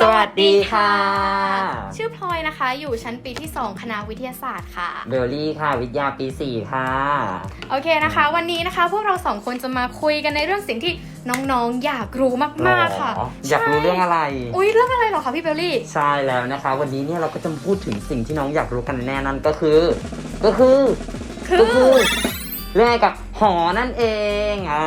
สวัสดีค่ะ ชื่อพลอยนะคะ อยู่ชั้นปีที่ 2 คณะวิทยาศาสตร์ค่ะ เบลลี่ค่ะ วิทยาปีสี่ค่ะ โอเคนะคะ วันนี้นะคะ พวกเราสองคนจะมาคุยกันในเรื่องสิ่งที่น้องๆ อยากรู้มากๆค่ะหรออยากรู้เรื่องอะไร อุ้ยเรื่องอะไรเหรอคะพี่เบลลี่ ใช่แล้วนะคะ วันนี้เนี่ยเราก็จะมาพูดถึงสิ่งที่น้องอยากรู้กันแน่นั่นก็คือ ก็คือคืก็อคือเรื่องเกี่ยวกับหอนั่นเองอ่า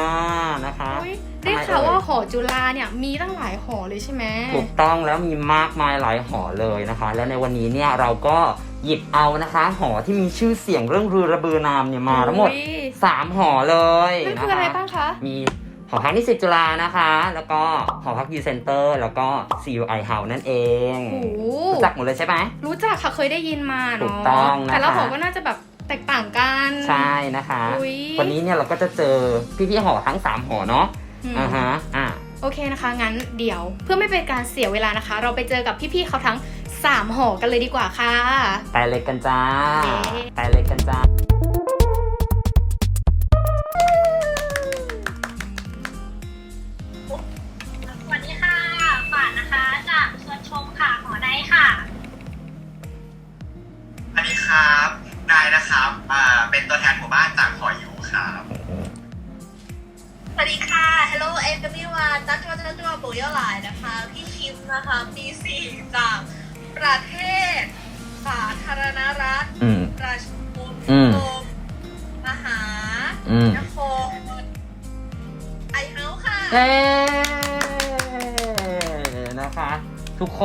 นะคะอุ๊ย ได้ข่าวว่าหอจุฬาเนี่ยมีตั้งหลายหอเลยใช่ไหมถูกต้องแล้วมีมากมายหลายหอเลยนะคะ แล้วในวันนี้เนี่ยเราก็หยิบเอานะคะ หอที่มีชื่อเสียงเรื่องรือระบือนามเนี่ยมาทั้งหมดอุ๊ยสามหอเลยนั่นนะคืออะไรคะบ้างคะมีหอพักนิสิตจุฬานะคะ แล้วก็หอพักยูเซนเตอร์ แล้วก็ CUI House นั่นเองโอ้โหรู้จักหมดเลยใช่ไหมรู้จักค่ะเคยได้ยินมาเนาะถูกต้องนะคะแต่ละหอก็น่าจะแบบแตกต่างกัน ใช่นะคะอุ๊ยวันนี้เนี่ยเราก็จะเจอพี่ๆหอทั้ง 3 หอเนาะ อืมอ่าฮะอ่าโอเคนะคะ งั้นเดี๋ยวเพื่อไม่เป็นการเสียเวลานะคะ เราไปเจอกับพี่ๆเขาทั้ง 3หอกันเลยดีกว่าค่ะ ไปเลยกันจ้าเย้ไปเลยกันจ้า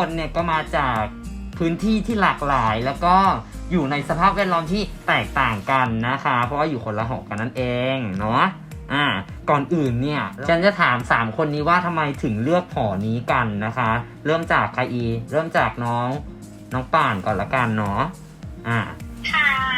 คนเนี่ยก็มาจากพื้นที่ที่หลากหลาย แล้วก็อยู่ในสภาพแวดล้อมที่แตกต่างกันนะคะ เพราะว่าอยู่คนละหอกันนั่นเองเนาะอ่าก่อนอื่นเนี่ยฉันจะถาม 3 คนนี้ว่าทำไมถึงเลือกหอนี้กันนะคะ เริ่มจากใครอี เริ่มจากน้องน้องป่านก่อนละกันเนาะอ่าค่ะ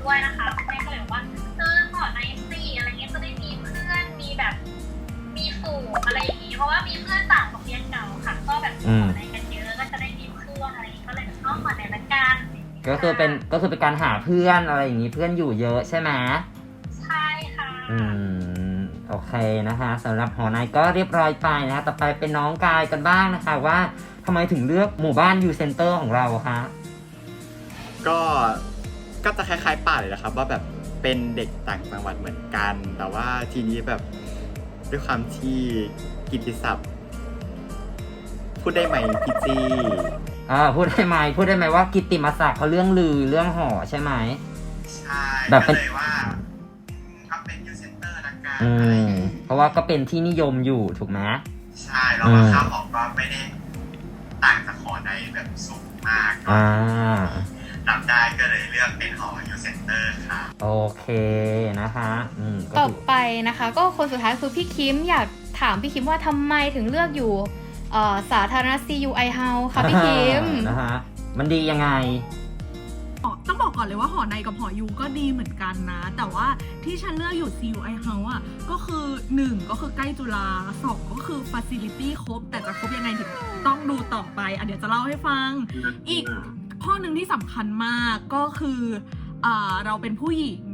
ดด้วยนะคะแม่ก็เลยบอกว่าเออขอในสี่อะไรเงี้ยจะได้มีเพื่อนมีแบบ มีฝูงอะไรอย่างนี้เพราะว่ามีเพื่อนต่างโรงเรียนเก่าค่ะ ก็แบบอืมขอในกันเยอะก็จะได้มีเพื่อนอะไรอย่างนี้ก็เลยแบบต้องขอในละกันก็คือเป็นก็คือเป็นการหาเพื่อนอะไรอย่างนี้เพื่อนอยู่เยอะใช่ไหมใช่ค่ะอืมโอเคนะคะสำหรับหอในก็เรียบร้อยไปนะคะต่อไปเป็นน้องกายกันบ้างนะคะว่าทำไมถึงเลือกหมู่บ้านยูเซนเตอร์ของเราคะก็ ก็จะคล้ายๆป่าเลยนะครับ ว่าแบบเป็นเด็กต่างจังหวัดเหมือนกัน แต่ว่าทีนี้แบบด้วยความที่กิตติศัพท์ พูดได้ไหมพี่จีอ่าพูดได้ไหมพูดได้ไหมว่ากิตติมศักดิ์เขาเรื่องลือเรื่องหอใช่ไหมใช่แบบเป็ก็นเลยว่าก็เป็นยูเซนเตอร์ละกันอือะไรอมย่างงี้เพราะว่าก็เป็นที่นิยมอยู่ถูกไหมใช่แล้วอืว่ามค่าหอก็ไม่ได้ต่างจากหอในแบบสูงมากก็อ่า รับได้ก็เลยเลือกเป็นหอยูเซนเตอร์ค่ะโอเคนะคะอืมก็ต่อถือไปนะคะ ก็คนสุดท้ายคือพี่คิมอยากถามพี่คิมว่าทำไมถึงเลือกอยู่เอ่อสาธารณ CUI House ค่ะพี่คิม นะคะ มันดียังไงหอต้องบอกก่อนเลยว่าหอในกับหอยูก็ดีเหมือนกันนะ แต่ว่าที่ฉันเลือกอยู่ CUI House อะก็คือ 1 ก็คือใกล้จุฬา2 ก็คือ Facility ครบ แต่จะครบยังไงถึงต้องดูต่อไปอะเดี๋ยวจะเล่าให้ฟัง อีก ข้อหนึ่งที่สำคัญมากก็คืออ่าเราเป็นผู้หญิง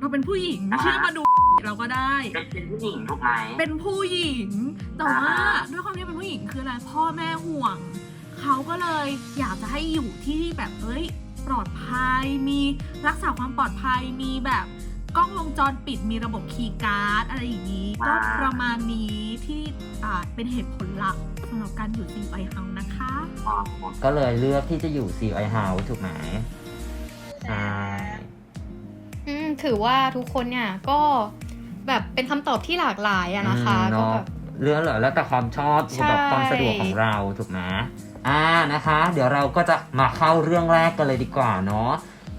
เราเป็นผู้หญิงอ่าฮะเชื่อมาดูเราก็ได้เป็นผู้หญิงถูกไหม เป็นผู้หญิง แต่ว่าอ่าด้วยความที่เป็นผู้หญิงคืออะไรพ่อแม่ห่วง เขาก็เลยอยากจะให้อยู่ที่ที่แบบเอ้ย ปลอดภัย มีรักษาความปลอดภัยมีแบบกล้องวงจรปิดมีระบบคีย์การ์ดอะไรอย่างนี้ ก็ประมาณนี้ที่อ่าเป็นเหตุผลหลักสำ หรับการอยู่ซีไอเฮานะคะก็เลยเลือกที่จะอยู่ CUI House ถูกไหมใช่อืมถือว่าทุกคนเนี่ยก็แบบเป็นคำตอบที่หลากหลายอะนะคะอืมก็เนาะแบบเรื่องเหรอแล้วแต่ความชอบใช่แบบความสะดวกของเราถูกไหมอ่านะคะ เดี๋ยวเราก็จะมาเข้าเรื่องแรกกันเลยดีกว่าเนาะ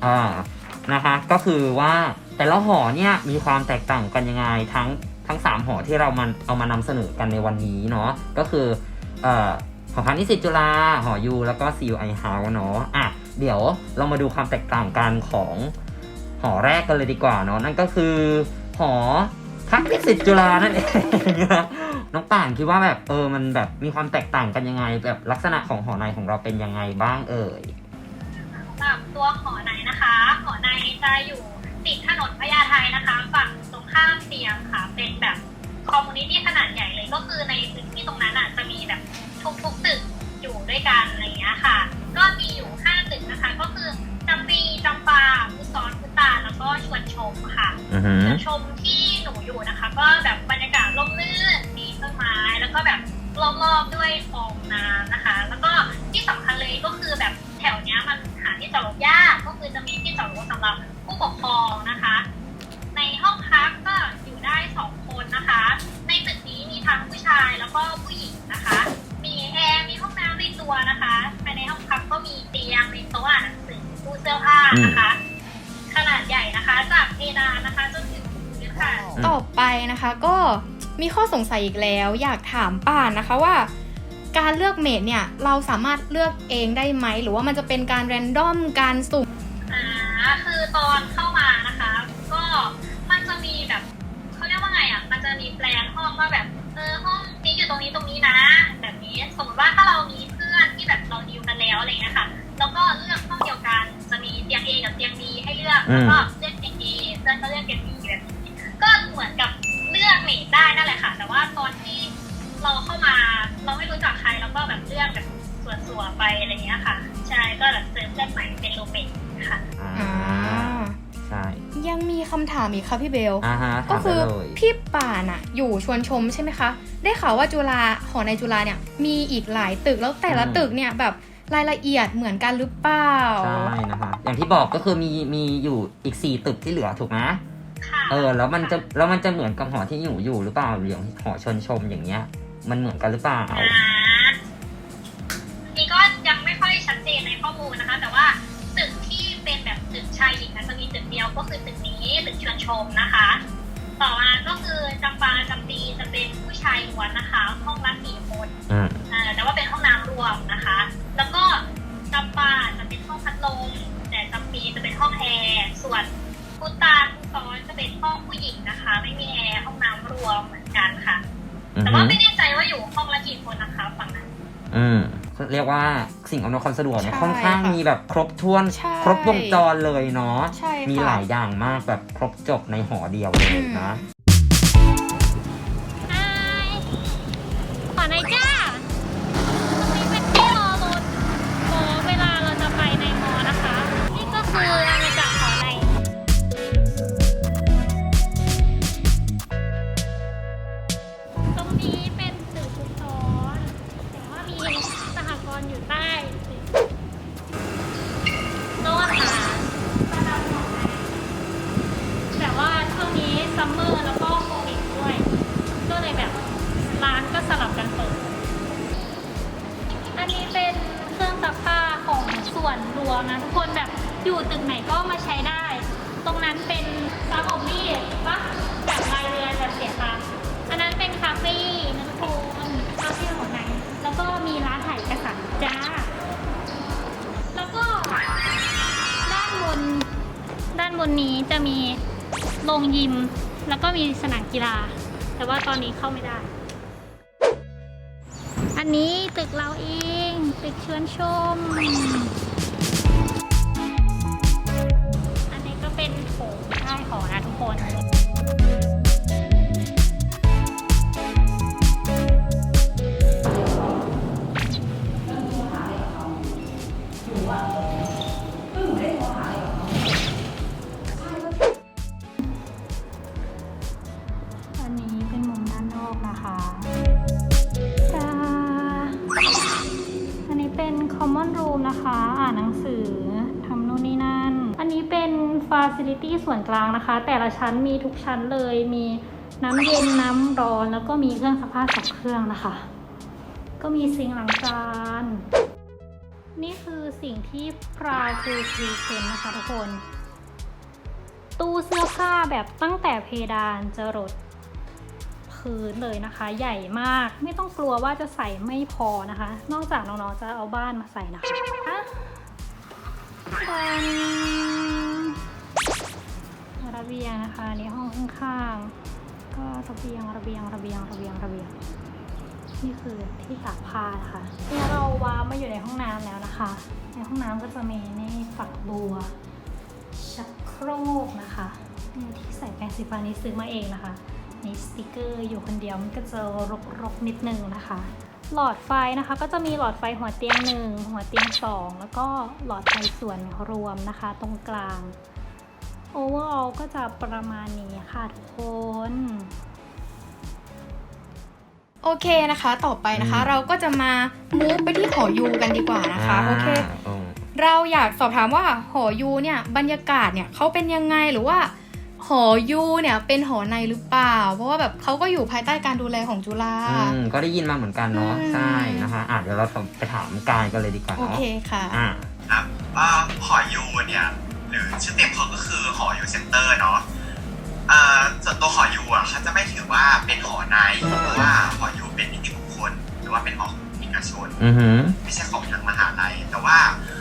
อ่านะคะก็คือว่าแต่ละหอเนี่ยมีความแตกต่างกันยังไงทั้งทั้งสามหอที่เรามันเอามานำเสนอกันในวันนี้เนาะก็คือ เอ่อหอพักนิสิตจุฬาหอยูแล้วก็ CUI House เนาะอะเดี๋ยวเรามาดูความแตกต่างกันของหอแรกกันเลยดีกว่าเนาะนั่นก็คือหอพักนิสิตจุฬานั่นเองน้องป่านคิดว่าแบบเออมันแบบมีความแตกต่างกันยังไง แบบลักษณะของหอในของเราเป็นยังไงบ้างเอ่ยรับตัวหอในนะคะ หอในจะอยู่ติดถนนพญาไทนะคะ ฝั่งตรงข้ามเตียงค่ะ เป็นแบบ คอมมูนิตี้ขนาดใหญ่เลยก็คือในพื้นที่ตรงนั้นอะจะมีแบบทุกๆตึกอยู่ด้วยกันอะไรอย่างเงี้ยค่ะ ก็มีอยู่ห้าตึกนะคะ ก็คือจำปีจำปาพุซอนพุตาแล้วก็ชวนชมค่ะอือหือชวนชมที่หนูอยู่นะคะ ก็แบบบรรยากาศร่มรื่นมีต้นไม้แล้วก็แบบรอบๆด้วยคลองน้ำนะคะ แล้วก็ที่สำคัญเลยก็คือแบบแถวเนี้ยมันหาที่จอดรถยากก็คือจะมีที่จอดรถสำหรับผู้ปกครอง นะคะ ก็มีข้อสงสัยอีกแล้ว อยากถามป่านนะคะว่า การเลือกเมดเนี่ยเราสามารถเลือกเองได้ไหม หรือว่ามันจะเป็นการแรนดอมการสุ่มอ่าคือตอนเข้ามานะคะ ก็มันจะมีแบบเขาเรียกว่าไงอะมันจะมีแปลนห้องว่าแบบเออห้องนี้อยู่ตรงนี้ตรงนี้นะ แบบนี้สมมติว่าถ้าเรามีเพื่อนที่แบบเราดีลกันแล้วอะไรเงี้ยค่ะแล้วก็เลือกห้องเดียวกันจะมีเตียง A กับเตียง B ให้เลือกอแล้วก็เลือกเตียง A เพื่อนก็เลือกเตียง B กใครแล้วก็แบบเลือกแบบส่วนๆไปอะไรเงี้ยค่ะ ใช่ก็แบบเจอเพื่อนใหม่เป็นรูเมทค่ะอ่าอ่าใช่ยังมีคำถามอีกค่ะพี่เบล อ่าฮะก็ถามคืได้อเลยพี่ป่านอะอยู่ชวนชมใช่ไหมคะ ได้ข่าวว่าจุฬาหอในจุฬาเนี่ยมีอีกหลายตึกแล้วแต่ละตึกเนี่ยแบบรายละเอียดเหมือนกันหรือเปล่า ใช่นะคะอย่างที่บอกก็คือมีมีอยู่อีกสี่ตึกที่เหลือถูกไหมค่ะเออแล้วมันจะแล้วมันจะเหมือนกับหอที่อยู่อยู่หรือเปล่าอย่างหอชนชมอย่างเงี้ย มันเหมือนกันหรือเปล่า อ่า กเดียวก็คือตึกนี้ตึกชวนชมนะคะ ต่อมาก็คือจำปาจำปีจะเป็นผู้ชายล้วนนะคะ ห้องละสี่คนอืมอ่าแต่ว่าเป็นห้องน้ำรวมนะคะ แล้วก็จำปาจะเป็นห้องพัดลมแต่จำปีจะเป็นห้องแอร์ส่วนพุตาพุซ้อนจะเป็นห้องผู้หญิงนะคะ ไม่มีแอร์ห้องน้ำรวมเหมือนกันค่ะอือแต่ฮึว่าไม่แน่ใจว่าอยู่ห้องละกี่คนนะคะฝั่งนั้น อืม เรียกว่าสิ่งอำนวยความสะดวกเนี่ยใช่ค่อนข้างค่ะมีแบบครบถ้วนใช่ครบวงจรเลยเนาะใช่ค่ะมีหลายอย่างมากแบบครบจบในหอเดียวเลยนะ นี้จะมีโรงยิม แล้วก็มีสนามกีฬา แต่ว่าตอนนี้เข้าไม่ได้ อันนี้ตึกเราเอง ตึกชวนชม facility ส่วนกลางนะคะ แต่ละชั้นมีทุกชั้นเลยมีน้ำเย็นน้ำร้อนแล้วก็มีเครื่องซักผ้าสองเครื่องนะคะ ก็มีซิงค์ล้างจานนี่คือสิ่งที่พราคือพรีเซนต์นะคะทุกคน ตู้เสื้อผ้าแบบตั้งแต่เพดานจะรดพื้นเลยนะคะ ใหญ่มากไม่ต้องกลัวว่าจะใส่ไม่พอนะคะ นอกจากน้องๆจะเอาบ้านมาใส่นะคะดัน ระเบียงนะคะอันนี่ห้องข้างๆก็ระเบียงระเบียงระเบียงระเบียงระเบียงนี่คือที่ตากผ้านะคะเนี่ยเราว้ามาอยู่ในห้องน้ำแล้วนะคะ ในห้องน้ำก็จะมีนี่ฝักบัวชักโครกนะคะนี่ที่ใส่แปรงสีฟันนี้ซื้อมาเองนะคะนี่สติกเกอร์อยู่คนเดียวมันก็จะรกๆนิดนึงนะคะ หลอดไฟนะคะก็จะมีหลอดไฟหัวเตียงหนึ่งหัวเตียงสองแล้วก็หลอดไฟส่วนรวมนะคะ ตรงกลาง overall ก็จะประมาณนี้ค่ะทุกคนโอเคนะคะ ต่อไปนะคะอืมเราก็จะมามูฟไปที่หอยูกันดีกว่านะคะ โอเคอืมเราอยากสอบถามว่าหอยูเนี่ยบรรยากาศเนี่ยเขาเป็นยังไงหรือว่า หอยูเนี่ยเป็นหอในหรือเปล่า เพราะว่าแบบเขาก็อยู่ภายใต้การดูแลของจุฬาอืมก็ได้ยินมาเหมือนกันเนาะอืมใช่นะคะอะเดี๋ยวเราไปถามกายกันเลยดีกว่าโอเนาะเคค่ะอ่าครับอ่าหอยูเนี่ย หรือชื่อเต็มเขาก็คือหอยูเซ็นเตอร์เนาะอ่าส่วนตัวหอยูอะเขาจะไม่ถือว่าเป็นหอในเพราะว่าหอยูเป็นนิติบุคคลหรือว่าเป็นหอเอกชนอือหือไม่ใช่ของทางมหาลัย แต่ว่า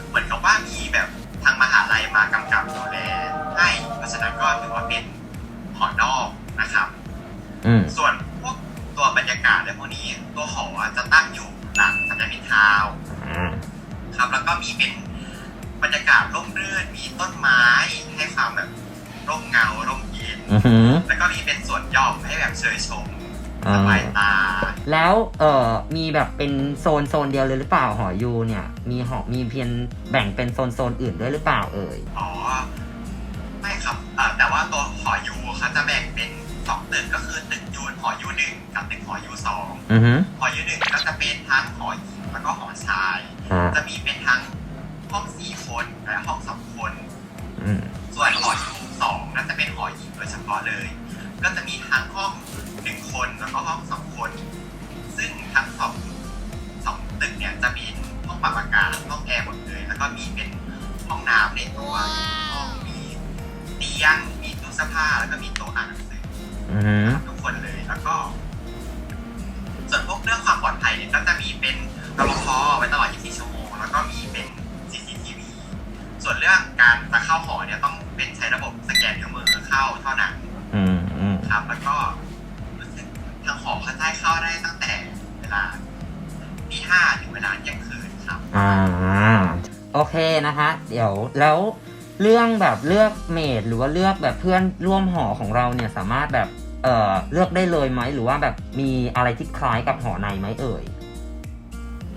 เหมือนกับว่ามีแบบทางมหาลัยมากำกับดูแลให้เพราะฉะนั้นก็ถือว่าเป็นหอนอกนะครับอืมส่วนพวกตัวบรรยากาศและพวกนี้ ตัวหอจะตั้งอยู่หลังสำนักพิทาวอ่าครับแล้วก็มีเป็น บรรยากาศร่มรื่นมีต้นไม้ให้ความแบบร่มเงาร่มเย็นอือหือ แล้วก็มีเป็นสวนหย่อมให้แบบเชยชมอ่า สบายตา แล้วเออมีแบบเป็นโซนโซนเดียวเลยหรือเปล่าหอยูเนี่ย มีหอมีเพียงแบ่งเป็นโซนโซนอื่นด้วยหรือเปล่าเอ่ย อ๋อ ไม่ครับเอ่อแต่ว่าตัวหอยูเขาจะแบ่งเป็นสองตึกก็คือตึกยูนหอยูหนึ่งกับตึกหอยูสองอือหือหอยูหนึ่งก็จะเป็นทั้งหอหญิงแล้วก็หอชายอ่าจะมี แบบเพื่อนร่วมหอของเราเนี่ยสามารถแบบเอ่อเลือกได้เลยไหมหรือว่าแบบมีอะไรที่คล้ายกับหอในไหมเอ่ย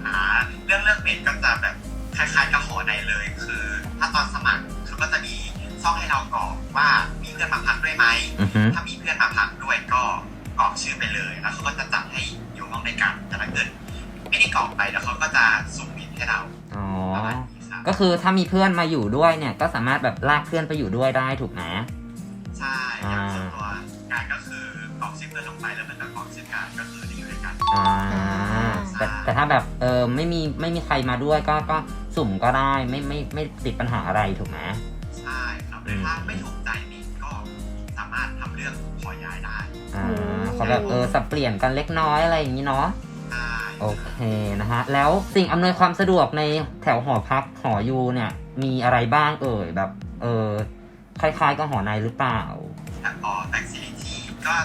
อ่าเรื่องเลือกเมดก็จะแบบคล้ายๆกับหอในเลย คือ ถ้าตอนสมัครเขาก็จะมีช่องให้เรากรอกว่ามีเพื่อนมาพักด้วยไหมอือหือถ้ามีเพื่อนมาพักด้วยก็กรอกชื่อไปเลยแล้วเขาก็จะจัดให้อยู่ห้องด้วยกันแต่ถ้าเกิดไม่ได้กรอกไปแล้วเขาก็จะสุ่มมิดให้เราอ๋อ ประมาณนี้ครับก็คือถ้ามีเพื่อนมาอยู่ด้วยเนี่ย ก็สามารถแบบลากเพื่อนไปอยู่ด้วยได้ถูกไหมใช่อย่างส่วนตัวการก็คือกรอกชื่อเพื่อนลงไปแล้วมันก็กรอกชื่อการก็คือได้อยู่ด้วยกันอ่าแต่แต่ถ้าแบบเออไม่มีไม่มีใครมาด้วยก็ก็สุ่มก็ได้ไม่ไม่ไม่ติดปัญหาอะไรถูกไหมใช่ครับหรือถ้าไม่ถูกใจนี่ก็สามารถทำเรื่องขอย้ายได้อ่าโอ้เขาแบบเออสับเปลี่ยนกันเล็กน้อยอะไรอย่างนี้เนาะใช่ โอเคนะฮะ แล้วสิ่งอำนวยความสะดวกในแถวหอพักหอยูเนี่ย มีอะไรบ้างเอ่ยแบบ เออคล้ายๆกับหอในหรือเปล่าแต่พอแฟคซิลิตี้ก็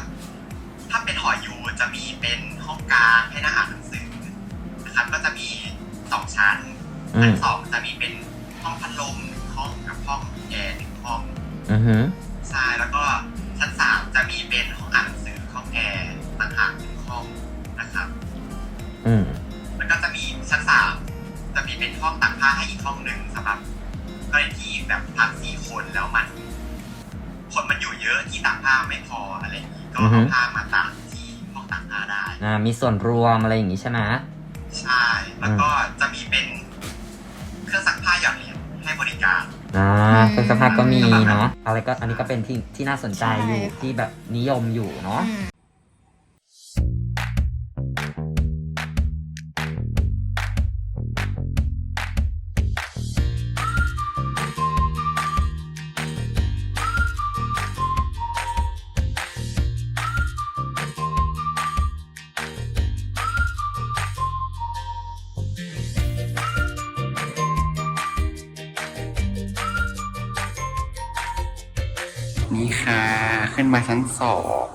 ถ้าเป็นหอยูจะมีเป็นห้องกลางให้นั่งอ่านหนังสือนะครับก็จะมีสองชั้นอืชั้มนสองจะมีเป็นห้องพัดลมหนึ่งห้องกับห้องแอร์หนึ่งห้องอือหือใช่แล้วก็ชั้นสามจะมีเป็นห้องอ่านหนังสือห้องแอร์ต่างหาก ชั้นสามจะมีเป็นห้องตากผ้าให้อีกห้องหนึ่งสำหรับกรณีที่แบบพักสี่คนแล้วมัน คนมันอยู่เยอะที่ตากผ้าไม่พออะไรอย่างนี้ก็อือฮึ เอาผ้ามาตากที่ห้องตากผ้าได้ อ่ามีส่วนรวมอะไรอย่างนี้ใช่ไหม ใช่ แล้วก็จะมีเป็นเครื่องซักผ้าหยอดเหรียญให้บริการ อ่าอืมเครื่องสภาพก็มีเนาะอะไรก็อันนี้ก็เป็นที่ที่น่าสนใจอยู่ใช่ค่ะที่แบบนิยมอยู่เนาะ อืม มาชั้นสอง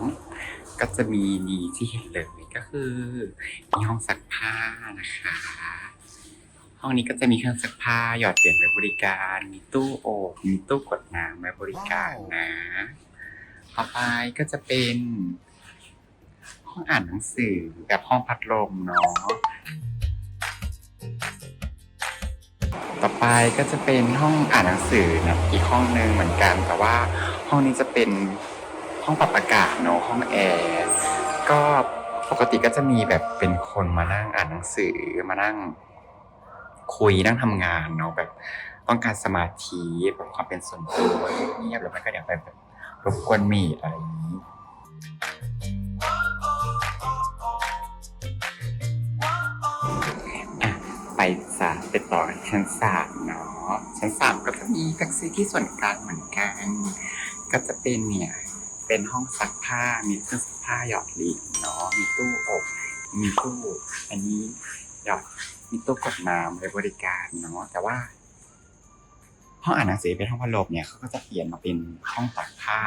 ก็จะมีนี่ที่เห็นเลยก็คือมีห้องซักผ้านะคะ ห้องนี้ก็จะมีเครื่องซักผ้าหยอดเหรียญไว้บริการ มีตู้โอบมีตู้กดน้ำไว้บริการนะ ต่อไปก็จะเป็น ห้องอ่านหนังสือกับห้องพัดลมเนาะต่อไปก็จะเป็นห้องอ่านหนังสือนะอีกห้องหนึ่งเหมือนกันแต่ว่าห้องนี้จะเป็น ห้องปรับอากาศเนาะห้องแอร์ก็ปกติก็จะมีแบบเป็นคนมานั่งอ่านหนังสือมานั่งคุยนั่งทำงานเนาะแบบต้องการสมาธิแบบความเป็นส่วนตัวเงียบๆแล้วมันก็เดี๋ยวไปแบบรบกวนมีอะไรอย่างนี้อะไปสามไปต่อชั้นสามเนาะชั้นสามก็จะมีแท็กซี่ที่ส่วนกลางเหมือนกัน ก็จะเป็นเนี่ย เป็นห้องซักผ้า มีเครื่องซักผ้าหยอดเหรียญเนาะ มีตู้อบ มีตู้ อันนี้หยอด มีตู้กดน้ำไว้บริการเนาะ แต่ว่า ห้องอ่านหนังสือเป็นห้องพัดลมเนี่ยเขาก็จะเปลี่ยนมาเป็นห้องตักผ้า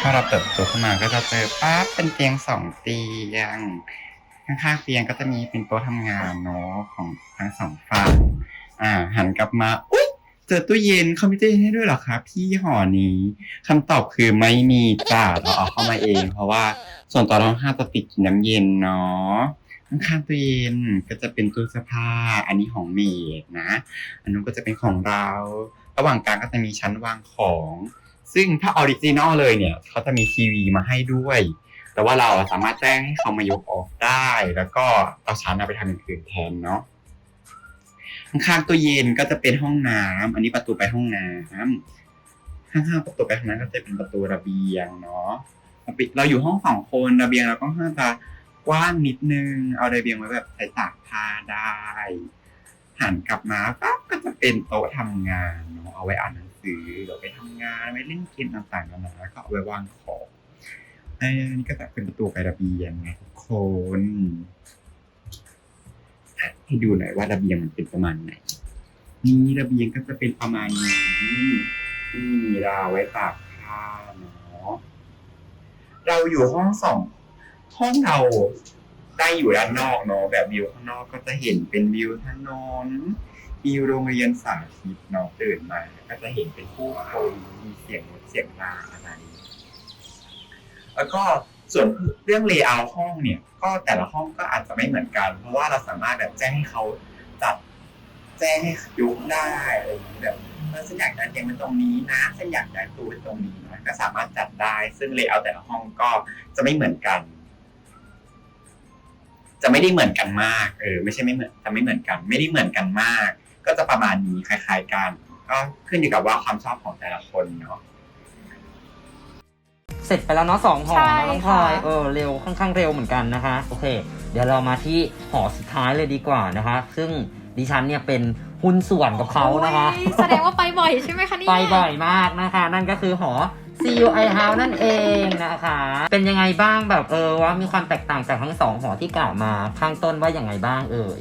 ถ้าเราเติบโตขึ้นมาก็จะเจอปั๊บเป็นเตียงสองเตียง ข้างๆเตียงก็จะมีเป็นโต๊ะทำงานเนาะของทั้งสองฝั่งอ่า หันกลับมาอุ้ยเจอตู้เย็นเขามีตู้เย็นให้ด้วยเหรอคะพี่หอนี้คำตอบคือไม่มีจ้าเราเอาเข้ามาเอง เพราะว่าส่วนต่อรองห้าจะติดกินน้ำเย็นเนาะข้างๆตู้เย็นก็จะเป็นตู้เสื้อผ้า อันนี้ของเมดนะ อันนู้นก็จะเป็นของเรา ระหว่างกลางก็จะมีชั้นวางของ ซึ่งถ้าออริจินอลเลยเนี่ยเขาจะมีทีวีมาให้ด้วย แต่ว่าเราสามารถแจ้งให้เขามายกออกได้ แล้วก็เอาชั้นาไปทำอย่างอื่นแทนเนาะข้างๆตู้เย็นก็จะเป็นห้องน้ำอันนี้ประตูไปห้องน้ำข้างๆประตูไปห้องน้ำก็จะเป็นประตูระเบียงเนาะเราอยู่ห้องสองคนระเบียงเราก็ค่อนข้างจะกว้างนิดนึง เอาระเบียงไว้แบบใช้ตากผ้าได้หันกลับมาปั๊บก็จะเป็นโต๊ะทำงานเนาะเอาไว้อ่านหนังสือหรือไปทำงานไว้เล่นเกมต่างๆนานาแล้วก็เอาไว้วางของ อันนี้ก็จะเป็นประตูไประเบียงไงทุกคนให้ดูหน่อยว่าระเบียงมันเป็นประมาณไหน นี่ระเบียงก็จะเป็นประมาณนี้นี่มีราวไว้ตากผ้าเนาะเราอยู่ห้องสองห้องเราได้อยู่ด้านนอกเนาะแบบวิวข้างนอกก็จะเห็นเป็นวิวถนนมีโรงเรียนสาธิตเนาะตื่นมา ก็จะเห็นเป็นผู้คนมีเสียงรถเสียงลาอะไร แล้วก็ส่วนเรื่องเลเยอร์ห้องเนี่ย ก็แต่ละห้องก็อาจจะไม่เหมือนกัน เพราะว่าเราสามารถแบบแจ้งให้เขาจัดแจ้งให้ยุบได้อะไรอย่างนี้แบบเออฉันอยากได้เตียงเป็นตรงนี้นะฉันอยากได้ตู้เป็นตรงนี้นะก็สามารถจัดได้ ซึ่งเลเยอร์แต่ละห้องก็จะไม่เหมือนกัน จะไม่ได้เหมือนกันมาก เออ ไม่ใช่ไม่เหมือนจะไม่เหมือนกัน ไม่ได้เหมือนกันมาก ก็จะประมาณนี้คล้าย ๆ กัน ก็ขึ้นอยู่กับว่าความชอบของแต่ละคนเนาะ เสร็จไปแล้วเนาะสองหอใช่นะน้องพลอยค่ะเออเร็วค่อนข้างเร็วเหมือนกันนะคะโอเค เดี๋ยวเรามาที่หอสุดท้ายเลยดีกว่านะคะ ซึ่งดิฉันเนี่ยเป็นหุ้นส่วนกับเขานะคะโอ้ยแสดงว่าไปบ่อยใช่ไหมคะเนี่ยไปบ่อยมากนะคะ นั่นก็คือหอ CUI House นั่นเองนะคะ เป็นยังไงบ้างแบบเออว่ามีความแตกต่างจากทั้งสองหอที่กล่าวมาข้างต้นว่าอย่างไงบ้างเอ่ย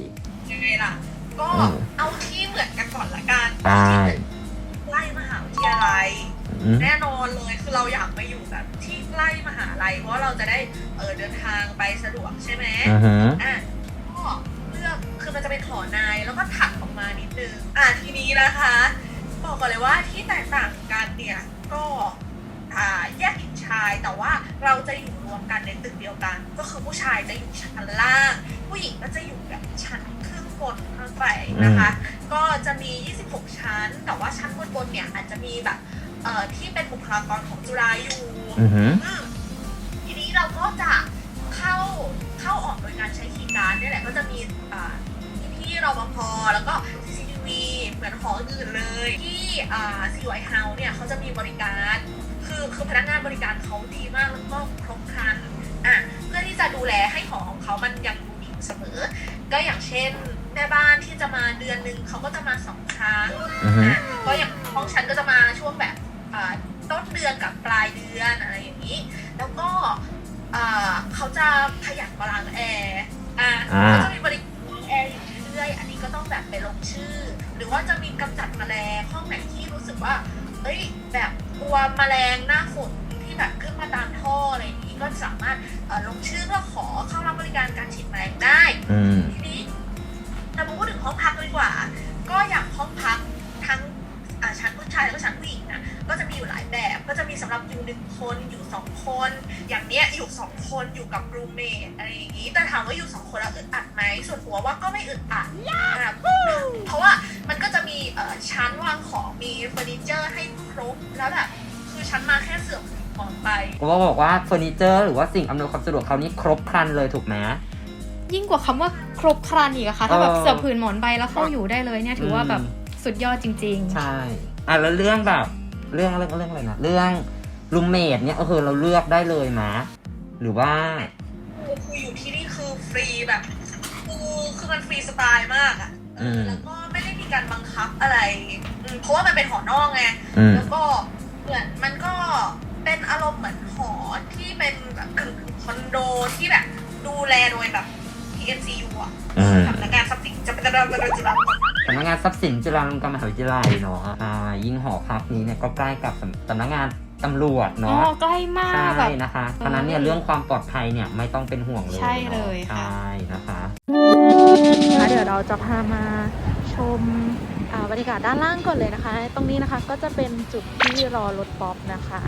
ยังไงล่ะ ก็อืมเอาที่เหมือนกันก่อนละกันได้ใกล้มหาวิทยาลัยอืม แน่นอนเลยคือเราอยากไปอยู่แบบที่ใกล้มหาลัยเพราะว่าเราจะได้เออเดินทางไปสะดวกใช่ไหมอือฮึอะก็เลือกคือมันจะเป็นหอในแล้วก็ถัดออกมานิดนึงอะทีนี้นะคะ บอกก่อนเลยว่าที่แตกต่างกันเนี่ยก็อ่าแยกหญิงชายแต่ว่าเราจะอยู่รวมกันในตึกเดียวกัน ก็คือผู้ชายจะอยู่ชั้นล่าง ผู้หญิงก็จะอยู่แบบชั้นครึ่งบนข้างไปนะคะ ก็จะมี 26 ชั้น แต่ว่าชั้นบนบนๆเนี่ยอาจจะมีแบบ เอ่อที่เป็นบุคลากรของจุฬาอยู่อือฮึอืมทีนี้เราก็จะเข้าเข้าออกโดยการใช้คีย์การ์ดเนี่ยแหละก็จะมีอ่าพี่ๆรปภแล้วก็ CCTV เหมือนหออื่นเลย ที่อ่า CUI House เนี่ยเขาจะมีบริการ คือคือพนักงานบริการเขาดีมากแล้วก็ครบครันอะเพื่อที่จะดูแลให้หอของเขามันยังดูดีอยู่เสมอ ก็อย่างเช่นแม่บ้านที่จะมาเดือนหนึ่งเขาก็จะมาสองครั้ง อือฮึอะก็อย่างห้องฉันก็จะมาช่วงแบบอ่า ต้นเดือนกับปลายเดือนอะไรอย่างนี้ แล้วก็อ่าเขาจะขยันมาล้างแอร์อะอ่าเขาจะมีบริการล้างแอร์อยู่เรื่อยๆอันนี้ก็ต้องแบบไปลงชื่อ หรือว่าจะมีกำจัดแมลงว่าเอ้ยแบบกลัวแมลงหน้าฝุ่นที่แบบขึ้นมาตามท่ออะไรอย่างนี้ก็สามารถเอ่อลงชื่อเพื่อขอเข้ารับบริการการฉีดแมลงได้ อยู่หลายแบบ ก็จะมีสำหรับอยู่หนึ่งคนอยู่สองคน อย่างเนี้ยอยู่สองคนอยู่กับรูเมทอะไรอย่างนี้แต่ถามว่าอยู่สองคนแล้วอึดอัดไหมส่วนหัวว่าก็ไม่อึดอัดนะครับเพราะว่ามันก็จะมีเอ่อชั้นวางของมีเฟอร์นิเจอร์ให้ครบแล้วแบบคือชั้นมาแค่เสื่อมของไปก็บอกว่าเฟอร์นิเจอร์หรือว่าสิ่งอำนวยความสะดวกเขานี่ครบครันเลยถูกไหมยิ่งกว่าคำว่าครบครันอีกอะค่ะถ้าแบบเออเสือผืนหมอนใบแล้วเข้าอยู่ได้เลยเนี่ยถือว่าแบบสุดยอดจริงใช่อะแล้วเรื่องแบบ เรื่องเรื่องเรื่องอะไรนะเรื่องรูมเมทเนี่ยก็คือเราเลือกได้เลยมะหรือว่าคือคืออยู่ที่นี่คือฟรีแบบคือคือมันฟรีสไตล์มากอะเออมแล้วก็ไม่ได้มีการบังคับอะไรอืมเพราะว่ามันเป็นหอนอกไงอืม แล้วก็เหมือนมันก็เป็นอารมณ์เหมือนหอที่เป็นแบบกึ่งคอนโดที่แบบดูแลโดยแบบ TNCU อะอืม สำนักงานทรัพย์สินจะเป็นจะเป็นจะเป็น สำนักงานทรัพย์สินจุฬาลงกรณ์มหาวิทยาลัยเนาะอ่ายิ่งหอพักนี้เนี่ยก็ใกล้กับสำสำนักงานตำรวจๆอ๋อเนาะใกล้มากใช่แบบ นะคะเพราะฉะนั้นเนี่ยเรื่องความปลอดภัยเนี่ยไม่ต้องเป็นห่วงเลยใช่เลยนาค่ะ ใช่นะคะ นะคะเดี๋ยวเราจะพามาชมอ่าบรรยากาศด้านล่างก่อนเลยนะคะ ตรงนี้นะคะก็จะเป็นจุดที่รอรถป๊อปนะคะ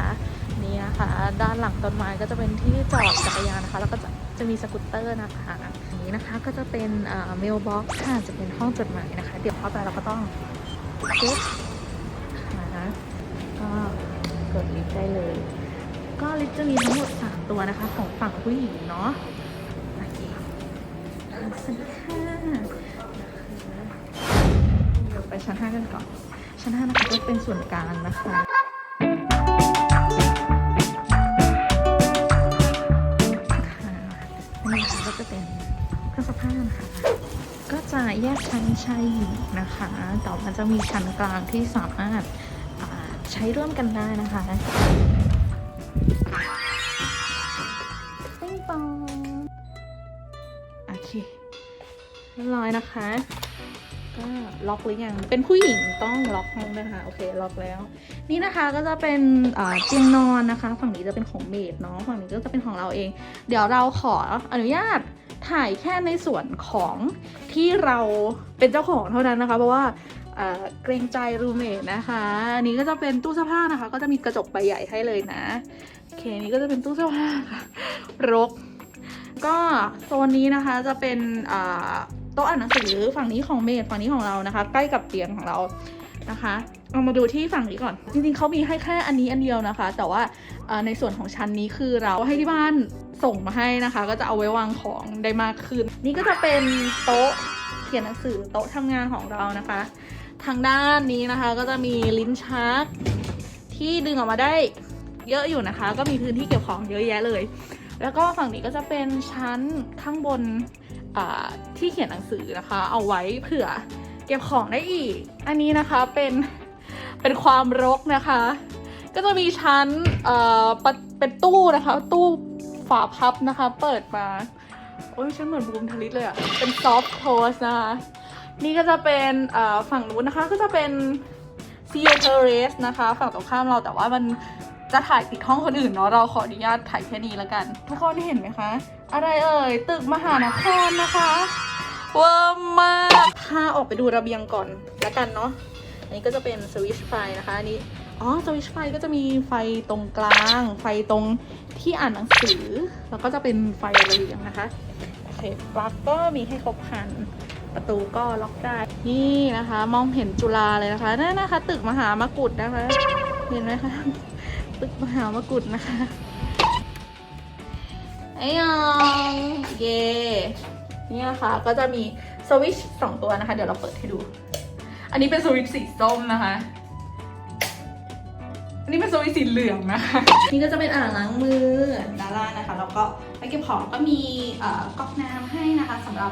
นี่นะคะด้านหลังต้นไม้ก็จะเป็นที่จอดจักรยานนะคะ แล้วก็จะจะมีสกูตเตอร์นะคะอันนี้นะคะก็จะเป็นเมลบ็อกซ์ค่ะจะเป็นห้องจดหมายนะคะ เดี๋ยวเข้าไปเราก็ต้องเช็คนะคะก็กดลิฟต์ได้เลย ก็ลิฟต์จะมีทั้งหมด 3 ตัวนะคะ ของฝั่งผู้หญิงเนาะโอเคชั้นห้าเดี๋ยวไปชั้นห้ากันก่อน ชั้นห้านะคะก็เป็นส่วนกลางนะคะ แยกชั้นชายหญิงนะคะแต่มันจะมีชั้นกลางที่สามารถใช้ร่วมกันได้นะคะปิ้งปองโอเคเรียบร้อยนะคะ ก็ล็อกหรือยัง เป็นผู้หญิงต้องล็อกห้องด้วยนะคะ โอเค ล็อกแล้ว นี่นะคะก็จะเป็นเตียงนอนนะคะ ฝั่งนี้จะเป็นของเมดเนาะ ฝั่งนี้ก็จะเป็นของเราเอง เดี๋ยวเราขออนุญาต ถ่ายแค่ในส่วนของที่เราเป็นเจ้าของเท่านั้นนะคะ เพราะว่าเกรงใจรูเมทนะคะอันนี้ก็จะเป็นตู้เสื้อผ้านะคะ ก็จะมีกระจกใบใหญ่ให้เลยนะโอเคนี่ก็จะเป็นตู้เสื้อผ้าค่ะรก ก็โซนนี้นะคะจะเป็นโต๊ะอ่านหนังสือฝั่งนี้ของเมดฝั่งนี้ของเรานะคะ ใกล้กับเตียงของเรา นะคะเรามาดูที่ฝั่งนี้ก่อน จริงๆเขามีให้แค่อันนี้อันเดียวนะคะ แต่ว่าในส่วนของชั้นนี้คือเราให้ที่บ้านส่งมาให้นะคะ ก็จะเอาไว้วางของได้มากขึ้น นี่ก็จะเป็นโต๊ะเขียนหนังสือโต๊ะทำงานของเรานะคะ ทางด้านนี้นะคะก็จะมีลิ้นชัก ที่ดึงออกมาได้เยอะอยู่นะคะ ก็มีพื้นที่เก็บของเยอะแยะเลย แล้วก็ฝั่งนี้ก็จะเป็นชั้นข้างบนที่เขียนหนังสือนะคะ เอาไว้เผื่อ เก็บของได้อีก อันนี้นะคะเป็นเป็นความรกนะคะ ก็จะมีชั้นเอ่อเป็นตู้นะคะ ตู้ฝาพับนะคะ เปิดมาโอ้ยฉันเหมือนบูมทลิตเลยอะเป็นซอฟต์โ o สนะคะนี่ก็จะเป็นเอ่อฝั่งนู้นนะคะก็จะเป็นซีเทเรสนะคะ ฝั่งตรงข้ามเราแต่ว่ามันจะถ่ายติดห้องคนอื่นเนาะเราขออนุญาตถ่ายแค่นี้แล้วกัน ทุกคนเห็นไหมคะ อะไรเอ่ยตึกมหานครนะคะ เวอร์มากพาออกไปดูระเบียงก่อนแล้วกันเนาะ อันนี้ก็จะเป็นสวิตช์ไฟนะคะ อันนี้ อ๋อ สวิตช์ไฟก็จะมีไฟตรงกลาง ไฟตรงที่อ่านหนังสือ แล้วก็จะเป็นไฟระเบียงนะคะ โอเค ปลั๊กก็มีให้ครบครัน ประตูก็ล็อกได้ นี่นะคะ มองเห็นจุฬาเลยนะคะ นั่นนะคะ ตึกมหามกุฏนะคะ เห็นไหมคะ ตึกมหามกุฏนะคะไอ้ยองเย่ เนี่นะคะก็จะมีสวิตช์สองตัวนะคะ เดี๋ยวเราเปิดให้ดู อันนี้เป็นสวิตช์สีส้มนะคะ อันนี้เป็นสวิตช์สีเหลืองนะคะ นี่ก็จะเป็นอ่างล้างมือด้านล่างนะคะแล้วก็ไปเก็บของก็มีก๊อกน้ำให้นะคะสำหรับ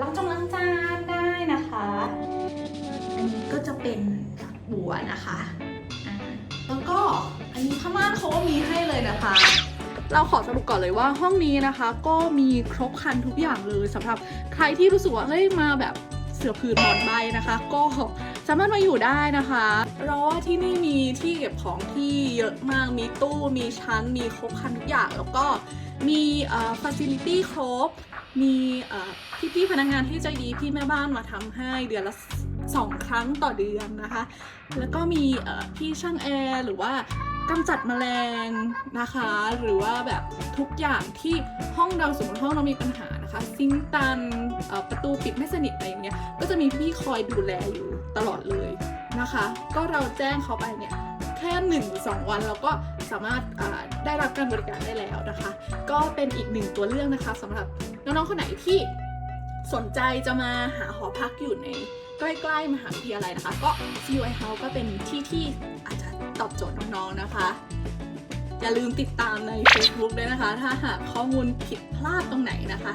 ล้างจงล้างจานได้นะคะ อันนี้ก็จะเป็นฝักบัวนะคะ แล้วก็อันนี้ผ้าม่านเขาก็มีให้เลยนะคะ เราขอสรุปก่อนเลยว่าห้องนี้นะคะ ก็มีครบครันทุกอย่างเลยสำหรับใครที่รู้สึกว่าเฮ้ยมาแบบเสือผืนหมอนใบนะคะ ก็สามารถมาอยู่ได้นะคะเราว่าที่นี่มีที่เก็บของที่เยอะมาก มีตู้มีชั้น มีครบครันทุกอย่างแล้วก็มีเอ่อฟ a ซิลิตี้ครบ มีเอ่อพี่ๆพนักงานที่ใจดีพี่แม่บ้านมาทำให้เดือนละสองครั้งต่อเดือนนะคะ แล้วก็มีเอ่อพี่ช่างแอร์หรือว่า กำจัดแมลงนะคะ หรือว่าแบบทุกอย่างที่ห้องเราสมมติห้องเรามีปัญหานะคะ ซิงตันประตูปิดไม่สนิทอะไรอย่างเงี้ยก็จะมีพี่คอยดูแลอยู่ตลอดเลยนะคะ ก็เราแจ้งเขาไปเนี่ยแค่หนึ่งหรือสองวันเราก็สามารถได้รับการบริการได้แล้วนะคะ ก็เป็นอีกหนึ่งตัวเลือกนะคะสำหรับน้องๆคนไหนที่สนใจจะมาหาหอพักอยู่ในใกล้ๆมหาวิทยาลัยนะคะ ก็ CUI House ก็เป็นที่ที่อาจจะ ตอบโจทย์น้องๆนะคะ อย่าลืมติดตามใน Facebook ด้วยนะคะ ถ้าหากข้อมูลผิดพลาดตรงไหนนะคะ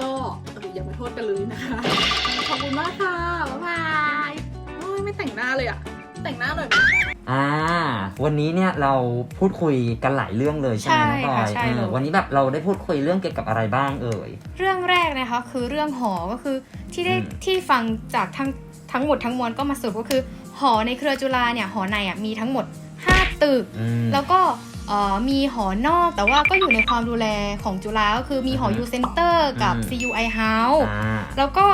ก็เอออย่ามาโทษกันเลยนะคะ ขอบคุณมากค่ะบ๊ายบายโอ้ยไม่แต่งหน้าเลยอะแต่งหน้าหน่อยไหมอ่า วันนี้เนี่ยเราพูดคุยกันหลายเรื่องเลยใช่ไหมน้องพลอยใช่ค่ะใช่เลยเออวันนี้แบบเราได้พูดคุยเรื่องเกี่ยวกับอะไรบ้างเอ่ย เรื่องแรกนะคะคือเรื่องหอ ก็คือที่ได้อืมที่ฟังจากทั้งทั้งหมดทั้งมวลก็มาสรุปก็คือ หอในเครือจุฬาเนี่ยหอในอะมีทั้งหมด 5 ตึก อืม แล้วก็เอ่อมีหอนอกแต่ว่าก็อยู่ในความดูแลของจุฬาก็คือมีหอ อือฮึยูเซนเตอร์กับ อืม CUI House อ่า แล้วก็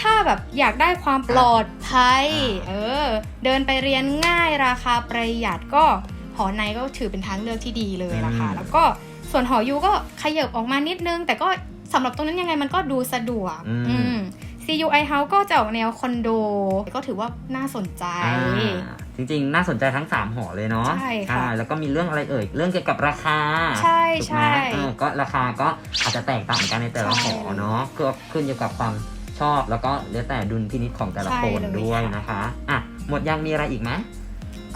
ถ้าแบบอยากได้ความปลอดภัยอ่าเออ เดินไปเรียนง่ายราคาประหยัดก็หอในก็ถือเป็นทางเลือกที่ดีเลยละค่ะแล้วก็ส่วนหอยูก็ขยับออกมานิดนึง แต่ก็สำหรับตรงนั้นยังไงมันก็ดูสะดวกอืมอืม CUI House ก็จะออกแนวคอนโด ก็ถือว่าน่าสนใจอ่าจริงๆ น่าสนใจทั้ง 3 หอเลยเนาะใช่ค่ะอ่าแล้วก็มีเรื่องอะไรเอ่ย เรื่องเกี่ยวกับราคา ใช่ถูกใช่ไหมเออก็ราคาก็อาจจะแตกต่างกันในแต่ละใช่หอเนาะก็ขึ้นอยู่กับความชอบแล้วก็แล้วแต่ดุลพินิจของแต่ละใช่คนเลยด้วยค่ะนะคะอะหมดยังมีอะไรอีกไหม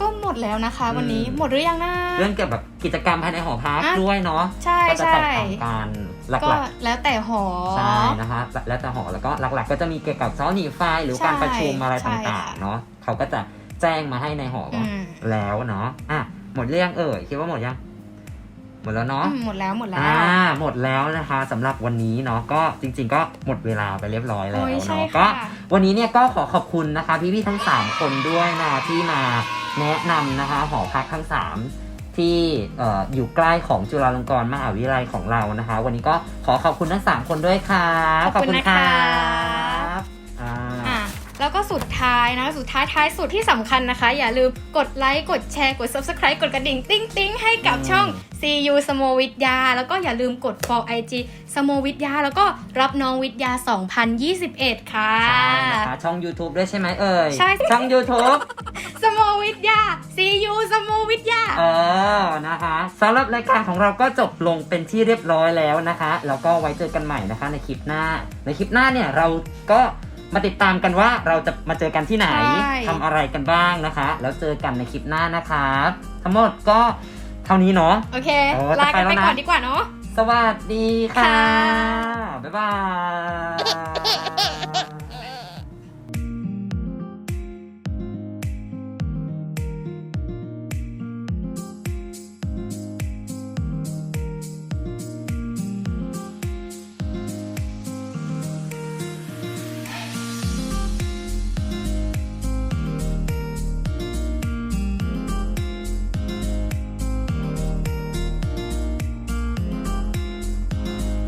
ก็หมดแล้วนะคะ วันนี้อืมหมดหรือยังนะเรื่องเกี่ยวกับกิจกรรมภายในหอพักอะด้วยเนาะใช่ก็จะใช่แตกต่างกัน หลัก็กแล้วแต่หอๆใช่นะคะแล้วแต่หอแล้วก็หลักๆ ก็จะมีเกี่ยวกับเสาหนีไฟหรือการใช่ประชุมอะไรใช่ต่างค่ะๆเนาะเขาก็จะแจ้งมาให้ในหอออืมแล้วเนาะอะหมดเรื่องเอ่ยคิดว่าหมดยังหมดแล้วเนาะอืมหมดแล้วหมดแล้วอ่าหมดแล้วนะคะสำหรับวันนี้เนาะก็จริง ๆ ก็หมดเวลาไปเรียบร้อยแล้วโอ้ยใช่เนาะค่ะก็วันนี้เนี่ยก็ขอขอบคุณนะคะพี่ๆทั้ง 3 คนด้วยนะที่มาแนะนำนะคะหอพักทั้ง 3 ที่เอ่ออยู่ใกล้ของจุฬาลงกรณ์มหาวิทยาลัยของเรานะคะ วันนี้ก็ขอขอบคุณทั้ง3คนด้วยค่ะขอบคุณนะคะบอ่าอะแล้วก็สุดท้ายนะ สุดท้ายท้ายสุดที่สำคัญนะคะ อย่าลืมกดไลค์กดแชร์กด subscribe กดกระดิ่ง ติ้งติ้งให้กับอืมช่อง CU สโมวิทยา แล้วก็อย่าลืมกด follow IG สโมวิทยา แล้วก็รับน้องวิทยา 2021 ค่ะ ใช่นะคะช่อง YouTube ด้วยใช่ไหมเอ่ย ใช่ ช่อง YouTube สโมวิทยา CU สโมวิทยาเออนะคะสำหรับรายการของเราก็จบลงเป็นที่เรียบร้อยแล้วนะคะแล้วก็ไว้เจอกันใหม่นะคะในคลิปหน้า ในคลิปหน้าเนี่ยเราก็มาติดตามกันว่าเราจะมาเจอกันที่ไหนใช่ทำอะไรกันบ้างนะคะ แล้วเจอกันในคลิปหน้านะคะ ทั้งหมดก็เท่านี้เนาะ โอเค โอ้ลากันจะไปไปแล้วนะ ก่อนดีกว่าเนาะ สวัสดีค่ะ ค่ะ บ๊ายบาย